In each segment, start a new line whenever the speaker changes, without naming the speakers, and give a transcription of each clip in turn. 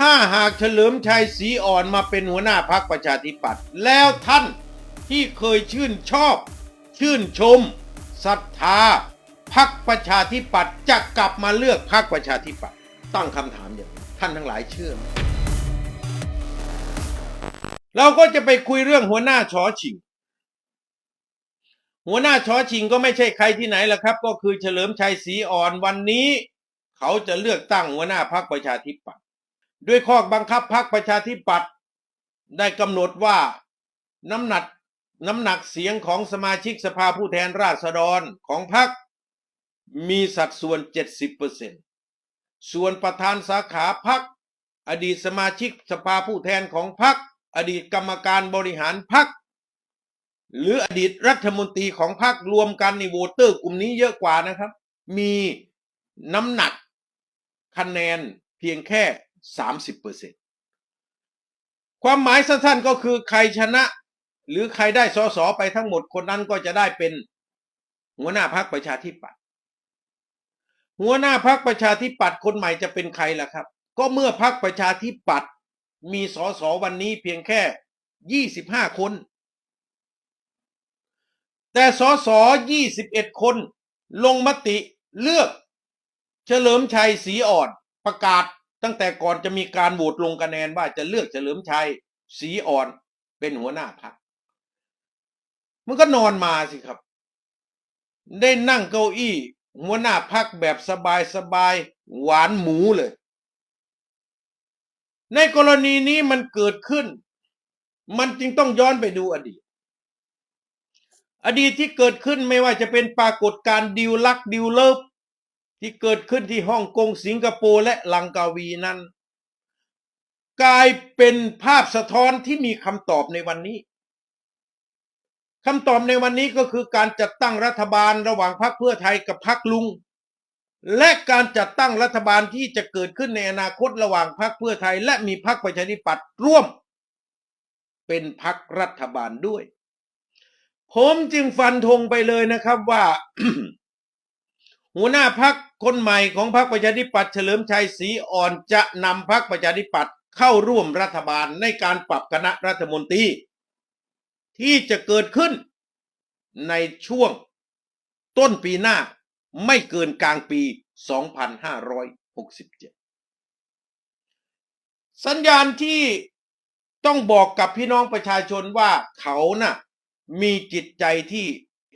ถ้าหากเฉลิมชัยศรีอ่อนมาเป็นหัวหน้าพักประชาธิปัตย์แล้วท่านที่เคยชื่นชอบ ชื่นชมศรัทธาพักประชาธิปัตย์จะกลับมาเลือกพักประชาธิปัตย์ตั้งคำถามอย่างนี้ท่านทั้งหลายเชื่อไหมเราก็จะไปคุยเรื่องหัวหน้าชอชิง หัวหน้าชอชิงก็ไม่ใช่ใครที่ไหนล่ะครับ ก็คือเฉลิมชัยศรีอ่อนวันนี้ เขาจะเลือกตั้งหัวหน้าพักประชาธิปัตย์ ด้วยข้อบังคับพักประชาธิปัตย์ได้กำหนดว่าน้ำหนักน้ำหนักเสียงของสมาชิกสภาผู้แทนราษฎรของพักมีสัดส่วน 70%ส่วนประธานสาขาพักอดีตสมาชิกสภาผู้แทนของพักอดีตกรรมการบริหารพักหรืออดีตรัฐมนตรีของพรรครวมกันในโหวตเตอร์กลุ่มนี้เยอะกว่านะครับ มีน้ำหนักคะแนนเพียงแค่ 30%ความหมายสั้นๆก็คือใครชนะ หรือใครได้สสไปทั้งหมดคนนั้นก็จะได้เป็นหัวหน้าพรรคประชาธิปัตย์หัวหน้าพรรคประชาธิปัตย์คนใหม่จะเป็นใครล่ะครับ ก็เมื่อพรรคประชาธิปัตย์มีสสวันนี้เพียงแค่ 25 คน แต่สส21 คนลงมติเลือก เฉลิมชัยศรีอ่อนประกาศ ตั้งแต่ก่อนจะมีการโหวตลงคะแนนว่าจะเลือกเฉลิมชัยศรีอ่อนเป็นหัวหน้าพรรคมันก็นอนมาสิครับ ได้นั่งเก้าอี้ หัวหน้าพักแบบสบายๆหวานหมูเลย ในกรณีนี้มันเกิดขึ้น มันจึงต้องย้อนไปดูอดีต อดีตที่เกิดขึ้นไม่ว่าจะเป็นปรากฏการณ์ดิวลักดิวเลิฟ ที่เกิดขึ้นที่ฮ่องกงสิงคโปร์และลังกาวีนั้น กลายเป็นภาพสะท้อนที่มีคำตอบในวันนี้คำตอบในวันนี้ก็คือการจัดตั้งรัฐบาลระหว่างพรรคเพื่อไทยกับพรรคลุง และการจัดตั้งรัฐบาลที่จะเกิดขึ้นในอนาคตระหว่างพรรคเพื่อไทย และมีพรรคประชาธิปัตย์ร่วม เป็นพรรครัฐบาลด้วย ผมจึงฟันธงไปเลยนะครับว่า หัวหน้าพักคนใหม่ของพรรคประชาธิปัตย์เฉลิมชัยศรีอ่อนจะนำพรรคประชาธิปัตย์เข้าร่วมรัฐบาลในการปรับคณะรัฐมนตรีที่จะเกิดขึ้นในช่วงต้นปีหน้าไม่เกินกลางปี 2567 สัญญาณที่ต้องบอกกับพี่น้องประชาชนว่าเขาน่ะมีจิตใจที่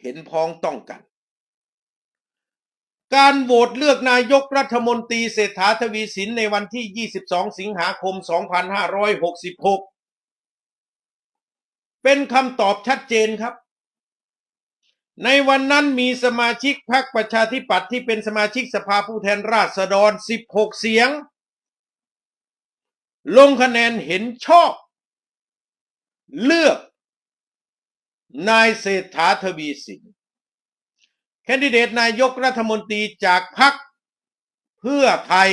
เห็นพ้องต้องกัน การโหวตเลือกนายกรัฐมนตรีเศรษฐาทวีสินในวันที่ 22 สิงหาคม 2566 เป็นคำตอบชัดเจนครับ ในวันนั้นมีสมาชิกพรรคประชาธิปัตย์ที่เป็นสมาชิกสภาผู้แทนราษฎร 16 เสียง ลงคะแนนเห็นชอบ เลือก นายเศรษฐาทวีสิน แคนดิเดตนายกรัฐมนตรีจากพรรคเพื่อไทย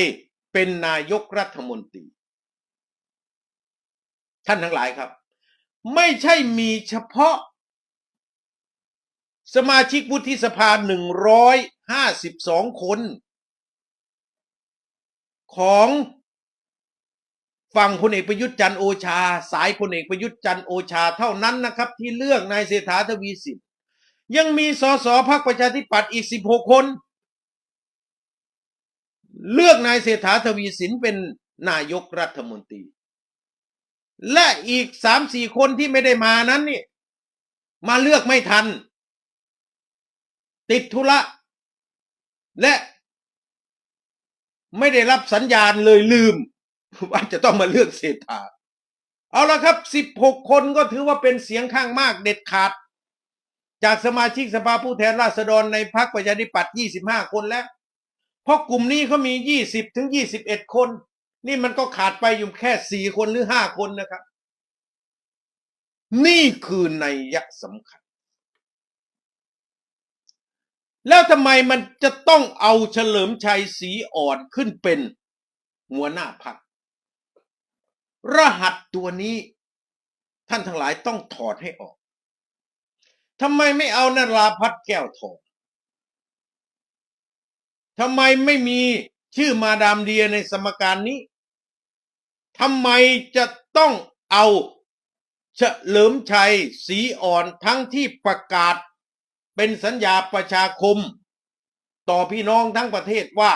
เป็นนายกรัฐมนตรี ท่านทั้งหลายครับ ไม่ใช่มีเฉพาะ สมาชิกวุฒิสภา 152 คน ของฝั่งพลเอกประยุทธ์จันโอชา สายพลเอกประยุทธ์จันโอชาเท่านั้นนะครับ ที่เลือกนายเศรษฐาทวีสิน ยังมีสสพรรคประชาธิปัตย์อีก16คน เลือกนายเศรษฐาทวีสินเป็นนายกรัฐมนตรี และอีกสามสี่คนที่ไม่ได้มานั้นนี่มาเลือกไม่ทัน ติดธุระ และไม่ได้รับสัญญาณเลยลืม ว่าจะต้องมาเลือกเศรษฐา เอาละครับสิบหกคนก็ถือว่าเป็นเสียงข้างมากเด็ดขาด จากสมาชิกสภาผู้แทนราษฎรในพรรคประชาธิปัตย์ยี่สิบห้าคนแล้ว เพราะกลุ่มนี้เขามียี่สิบถึงยี่สิบเอ็ดคน นี่มันก็ขาดไปอยู่แค่สี่คนหรือห้าคนนะครับ นี่คือในยะสำคัญ แล้วทำไมมันจะต้องเอาเฉลิมชัยศรีอ่อนขึ้นเป็นหัวหน้าพรรครหัสตัวนี้ท่านทั้งหลายต้องถอดให้ออก ทำไมไม่เอานราพัฒน์แก้วทองทำไมไม่มีชื่อมาดามเดียในสมการนี้ทำไมจะต้องเอาเฉลิมชัยศรีอ่อนทั้งที่ประกาศ เป็นสัญญาประชาคม ต่อพี่น้องทั้งประเทศว่า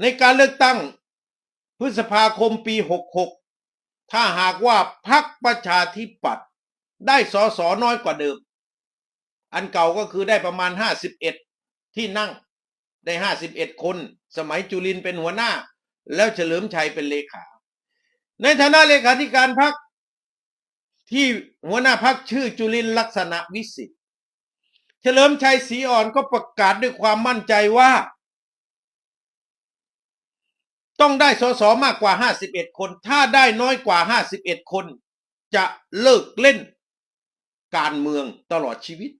ในการเลือกตั้งพฤษภาคมปี 66 ถ้าหากว่าพรรคประชาธิปัตย์ ได้สอสอน้อยกว่าเดิม อันเก่าก็คือได้ประมาณ51ที่นั่งได้51คน สมัยจุลินเป็นหัวหน้า แล้วเฉลิมชัยเป็นเลขา ในฐานะเลขาธิการพรรคที่หัวหน้าพรรคชื่อจุลินลักษณะวิสิทธิ์เฉลิมชัยศรีอ่อนก็ประกาศด้วยความมั่นใจว่า ต้องได้สสมากกว่า 51 คน ถ้าได้น้อยกว่า 51 คน จะเลิกเล่น การเมืองตลอดชีวิต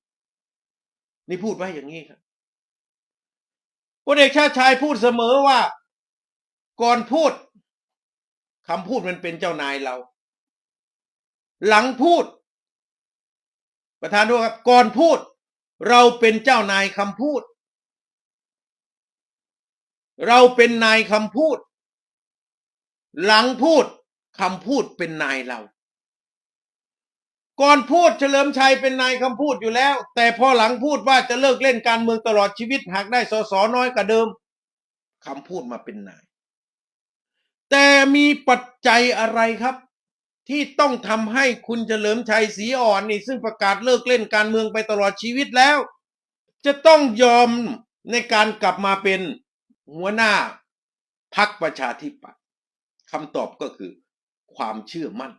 นี่พูดไว้อย่างนี้ครับพลเอกชาติชายพูดเสมอว่า ก่อนพูดคำพูดมันเป็นเจ้านายเรา หลังพูด ประธานด้วยครับ ก่อนพูด เราเป็นเจ้านายคำพูด เราเป็นนายคำพูด หลังพูดคำพูดเป็นนายเรา ก่อนพูดเฉลิมชัยเป็นนายคำพูดอยู่แล้ว แต่พอหลังพูดว่าจะเลิกเล่นการเมืองตลอดชีวิตหากได้สสน้อยกว่าเดิมคำพูดมาเป็นนาย แต่มีปัจจัยอะไรครับ ที่ต้องทำให้คุณเฉลิมชัยศรีอ่อนนี่ซึ่งประกาศเลิกเล่นการเมืองไปตลอดชีวิตแล้ว จะต้องยอมในการกลับมาเป็นหัวหน้าพักประชาธิปัตย์คำตอบก็คือความเชื่อมั่น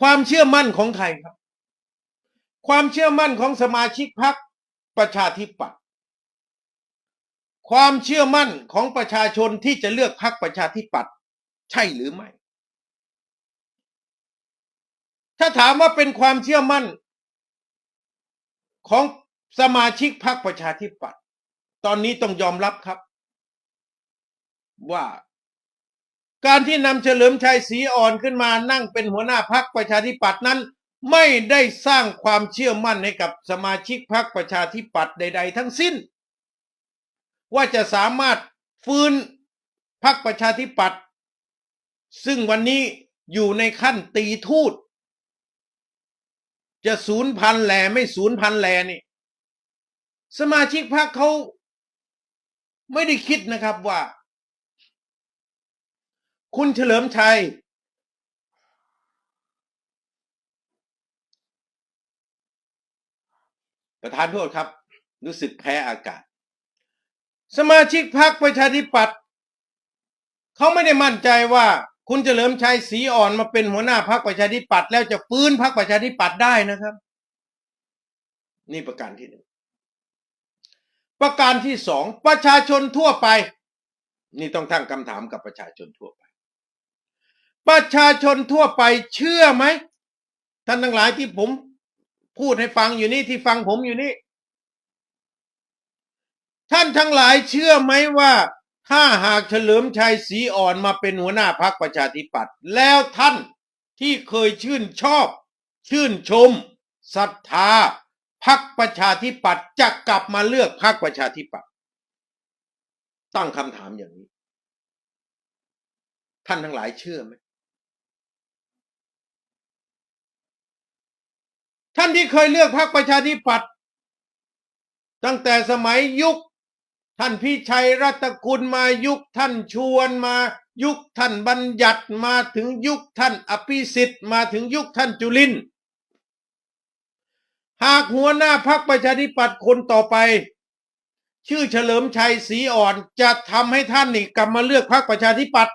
ความเชื่อมั่นของใครครับ ความเชื่อมั่นของสมาชิกพักประชาธิปัตย์ความเชื่อมั่นของประชาชนที่จะเลือกพักประชาธิปัตย์ใช่หรือไม่ ถ้าถามว่าเป็นความเชื่อมั่น ของสมาชิกพักประชาธิปัตย์ตอนนี้ต้องยอมรับครับ ว่า การที่นำเฉลิมชัยศรีอ่อนขึ้นมานั่งเป็นหัวหน้าพักประชาธิปัตย์นั้น ไม่ได้สร้างความเชื่อมั่นให้กับสมาชิกพักประชาธิปัตย์ใด ๆ ทั้งสิ้น ว่าจะสามารถฟื้นพักประชาธิปัตย์ซึ่งวันนี้อยู่ในขั้นตีทูตจะศูนย์พันแหล่ไม่ศูนย์พันแหล่นี่ สมาชิกพรรคเขาไม่ได้คิดนะครับว่า คุณเฉลิมชัย ประธานโทษครับ รู้สึกแพ้อากาศ สมาชิกพรรคประชาธิปัตย์เขาไม่ได้มั่นใจว่าคุณเฉลิมชัยศรีอ่อนมาเป็นหัวหน้าพรรคประชาธิปัตย์แล้วจะฟื้นพรรคประชาธิปัตย์ได้นะครับ นี่ประการที่หนึ่งประการที่สองประชาชนทั่วไป นี่ต้องตั้งคำถามกับประชาชนทั่วไป ประชาชนทั่วไปเชื่อไหมท่านทั้งหลายที่ผมพูดให้ฟังอยู่นี่ที่ฟังผมอยู่นี่ ท่านทั้งหลายเชื่อไหมว่า ถ้าหากเฉลิมชัยศรีอ่อนมาเป็นหัวหน้าพรรคประชาธิปัตย์แล้วท่านที่เคยชื่นชอบ ชื่นชมศรัทธาพักประชาธิปัตย์จะกลับมาเลือกพักประชาธิปัตย์ตั้งคำถามอย่างนี้ ท่านทั้งหลายเชื่อไหม ท่านที่เคยเลือกพักประชาธิปัตย์ตั้งแต่สมัยยุค ท่านพิชัยรัตกุลมายุคท่านชวนมา ยุคท่านบัญญัติมาถึงยุคท่านอภิสิทธิ์มาถึงยุคท่านจุลินหากหัวหน้าพักประชาธิปัตย์คนต่อไป ชื่อเฉลิมชัยศรีอ่อนจะทำให้ท่านนี่กลับมาเลือกพักประชาธิปัตย์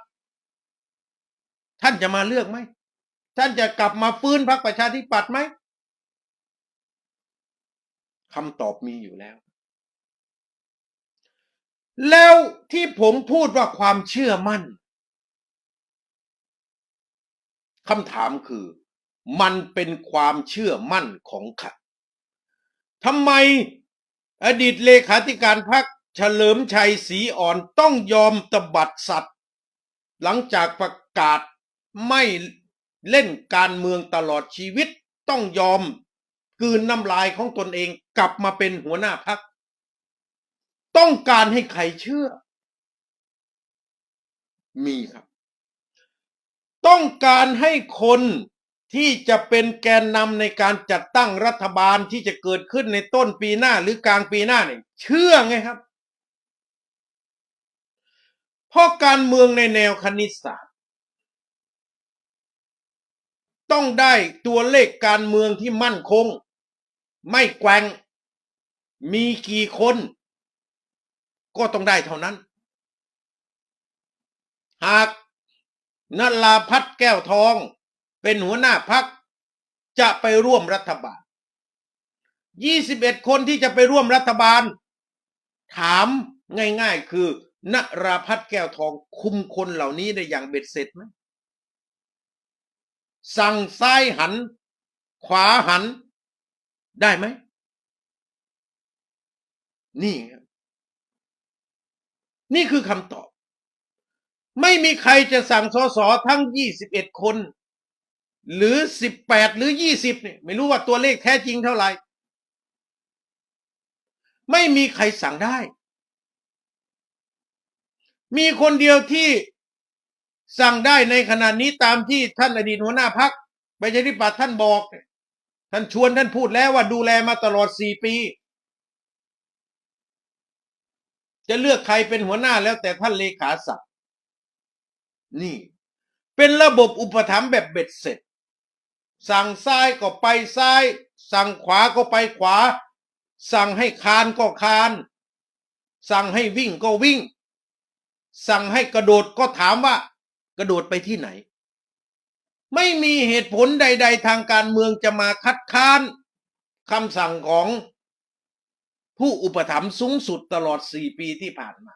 ท่านจะมาเลือกไหม ท่านจะกลับมาฟื้นพักประชาธิปัตย์ไหม คำตอบมีอยู่แล้ว แล้วที่ผมพูดว่าความเชื่อมั่นคำถามคือ มันเป็นความเชื่อมั่นของใครทำไมอดีตเลขาธิการพรรคเฉลิมชัยศรีอ่อนต้องยอมตบัดสัตว์ หลังจากประกาศไม่เล่นการเมืองตลอดชีวิตต้องยอม กืนน้ำลายของตนเองกลับมาเป็นหัวหน้าพัก ต้องการให้ใครเชื่อ มีครับ ต้องการให้คนที่จะเป็นแกนนำในการจัดตั้งรัฐบาลที่จะเกิดขึ้นในต้นปีหน้าหรือกลางปีหน้าเนี่ยเชื่อไงครับ เพราะการเมืองในแนวคณิตศาสตร์ต้องได้ตัวเลขการเมืองที่มั่นคง ไม่แกว่งมีกี่คน ก็ต้องได้เท่านั้น หากนลาพัฒน์แก้วทอง เป็นหัวหน้าพักจะไปร่วมรัฐบาล 21 คนที่จะไปร่วมรัฐบาล ถามง่ายๆ คือนราพัฒน์แก้วทองคุมคนเหล่านี้ได้อย่างเบ็ดเสร็จไหมสั่งซ้ายหัน ขวาหัน ได้ไหม นี่ครับนี่คือคำตอบ ไม่มีใครจะสั่งสอสอทั้ง21คน หรือ18หรือ20เนี่ย ไม่รู้ว่าตัวเลขแท้จริงเท่าไหร่ ไม่มีใครสั่งได้ มีคนเดียวที่สั่งได้ในขณะนี้ตามที่ท่านอดีตหัวหน้าพักประชาธิปัตย์ท่านบอกเนี่ย ท่านชวนท่านพูดแล้วว่าดูแลมาตลอดสี่ปี จะเลือกใครเป็นหัวหน้าแล้วแต่ท่านเลขาสั่งนี่ เป็นระบบอุปถัมภ์แบบเบ็ดเสร็จ สั่งซ้ายก็ไปซ้าย สั่งขวาก็ไปขวา สั่งให้คานก็คาน สั่งให้วิ่งก็วิ่ง สั่งให้กระโดดก็ถามว่า กระโดดไปที่ไหน ไม่มีเหตุผลใด ๆ ทางการเมืองจะมาคัดค้านคำสั่งของผู้อุปถัมภ์สูงสุดตลอดสี่ปีที่ผ่านมา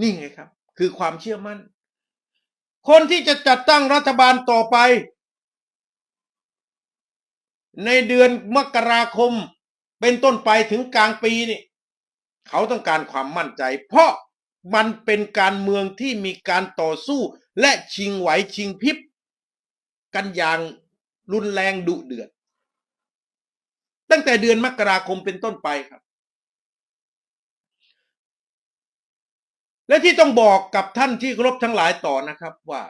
นี่ไงครับ คือความเชื่อมั่น คนที่จะจัดตั้งรัฐบาลต่อไป ในเดือนมกราคมเป็นต้นไปถึงกลางปีนี่เขาต้องการความมั่นใจ เพราะมันเป็นการเมืองที่มีการต่อสู้ และชิงไหวชิงพริบกันอย่างรุนแรงดุเดือด ตั้งแต่เดือนมกราคมเป็นต้นไปครับ และที่ต้องบอกกับท่านที่เคารพทั้งหลายต่อนะครับว่า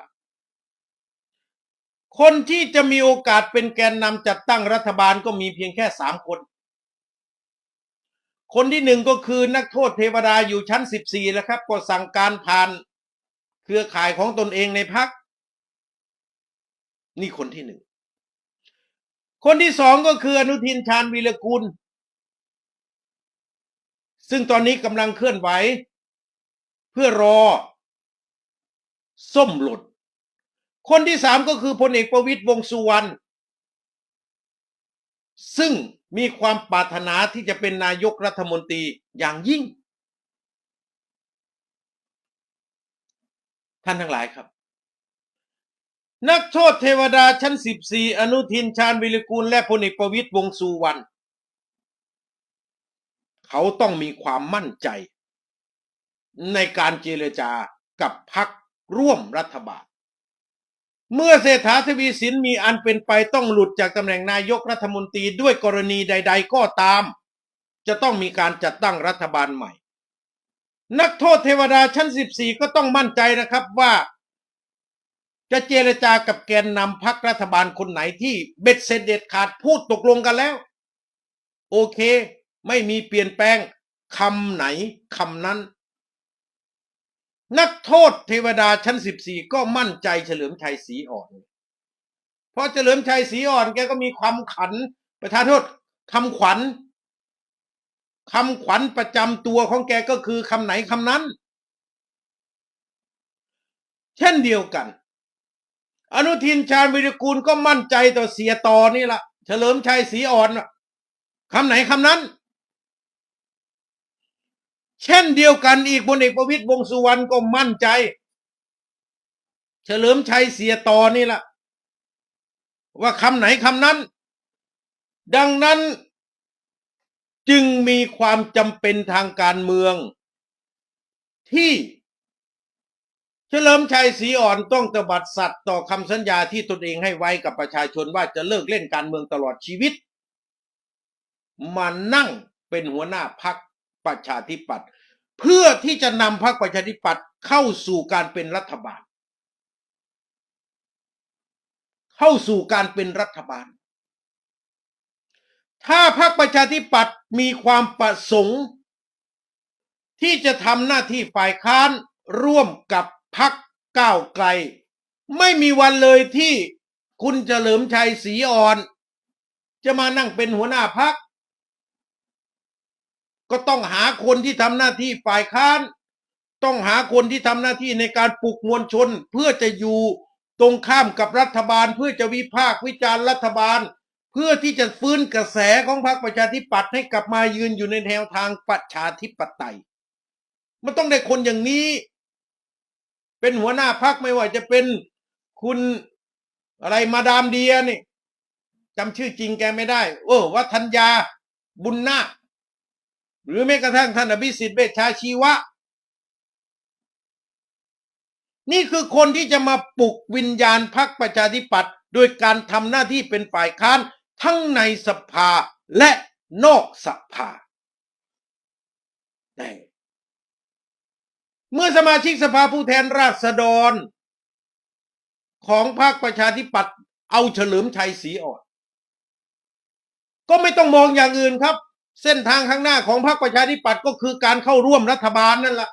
คนที่จะมีโอกาสเป็นแกนนำจัดตั้งรัฐบาลก็มีเพียงแค่สามคน คนที่หนึ่งก็คือนักโทษเทวดาอยู่ชั้นสิบสี่แล้วครับ ก็สั่งการผ่าน เครือข่ายของตนเองในพัก นี่คนที่หนึ่ง คนที่สองก็คืออนุทินชาญวีรกุล ซึ่งตอนนี้กำลังเคลื่อนไหว เพื่อรอ ส้มหล่นคนที่สามก็คือพลเอกประวิตยวงสุวรรณซึ่งมีความปรารถนาที่จะเป็นนายกรัฐมนตรีอย่างยิ่ง ท่านทั้งหลายครับ นักโทษเทวดาชั้นสิบสี่อนุทินชาญวิรกูล และพลเอกประวิตยวงสุวรรณเขาต้องมีความมั่นใจ ในการเจรจากับพักร่วมรัฐบาล เมื่อเศรษฐาทวีสินมีอันเป็นไปต้องหลุดจากตำแหน่งนายกรัฐมนตรีด้วยกรณีใด ๆ ก็ตาม จะต้องมีการจัดตั้งรัฐบาลใหม่ นักโทษเทวดาชั้น 14 ก็ต้องมั่นใจนะครับว่า จะเจรจากับแกนนำพักรัฐบาลคนไหนที่เบ็ดเสร็จเด็ดขาดพูดตกลงกันแล้ว โอเค ไม่มีเปลี่ยนแปลงคำไหนคำนั้น นักโทษเทวดาชั้นสิบสี่ก็มั่นใจเฉลิมชัยศรีอ่อน เพราะเฉลิมชัยศรีอ่อนแกก็มีความขันประธานโทษคำขวัญ คำขวัญประจำตัวของแกก็คือคำไหนคำนั้น เช่นเดียวกัน อนุทินชาญวิรกูลก็มั่นใจต่อเสียต่อนี่ละเฉลิมชัยศรีอ่อนน่ะคำไหนคำนั้น เช่นเดียวกันอีกพลเอกประวิตยวงสุวรรณก็มั่นใจ เฉลิมชัยเสียต่อนี่ละว่าคำไหนคำนั้น ดังนั้น จึงมีความจำเป็นทางการเมือง ที่เฉลิมชัยศรีอ่อนต้องตบัดสัตย์ต่อคำสัญญาที่ตนเองให้ไว้กับประชาชนว่าจะเลิกเล่นการเมืองตลอดชีวิต มานั่งเป็นหัวหน้าพักประชาธิปัตย์เพื่อที่จะนำพรรคประชาธิปัตย์เข้าสู่การเป็นรัฐบาล เข้าสู่การเป็นรัฐบาล ถ้าพรรคประชาธิปัตย์มีความประสงค์ ที่จะทำหน้าที่ฝ่ายค้านร่วมกับพรรคก้าวไกล ไม่มีวันเลยที่คุณเฉลิมชัยศรีอ่อน จะมานั่งเป็นหัวหน้าพรรคก็ต้องหาคนที่ทำหน้าที่ฝ่ายค้าน ต้องหาคนที่ทำหน้าที่ในการปลุกมวลชน เพื่อจะอยู่ตรงข้ามกับรัฐบาลเพื่อจะวิพากษ์วิจารณ์รัฐบาล เพื่อที่จะฟื้นกระแสของพรรคประชาธิปัตย์ให้กลับมายืนอยู่ในแนวทางประชาธิปไตย มันต้องได้คนอย่างนี้ เป็นหัวหน้าพรรคไม่ว่าจะเป็นคุณอะไรมาดามเดียนี่จำชื่อจริงแกไม่ได้ โอ้วัฒนยาบุญนาหรือแม้กระทั่งท่านอภิสิทธิ์เวชชาชีวะ นี่คือคนที่จะมาปลุกวิญญาณพรรคประชาธิปัตย์โดยการทำหน้าที่เป็นฝ่ายค้าน ทั้งในสภาและนอกสภาแต่เมื่อสมาชิกสภาผู้แทนราษฎร ของพรรคประชาธิปัตย์เอาเฉลิมชัยศรีอ่อน ก็ไม่ต้องมองอย่างอื่นครับ เส้นทางข้างหน้าของพรรคประชาธิปัตย์ก็คือการเข้าร่วมรัฐบาลนั่นแหละ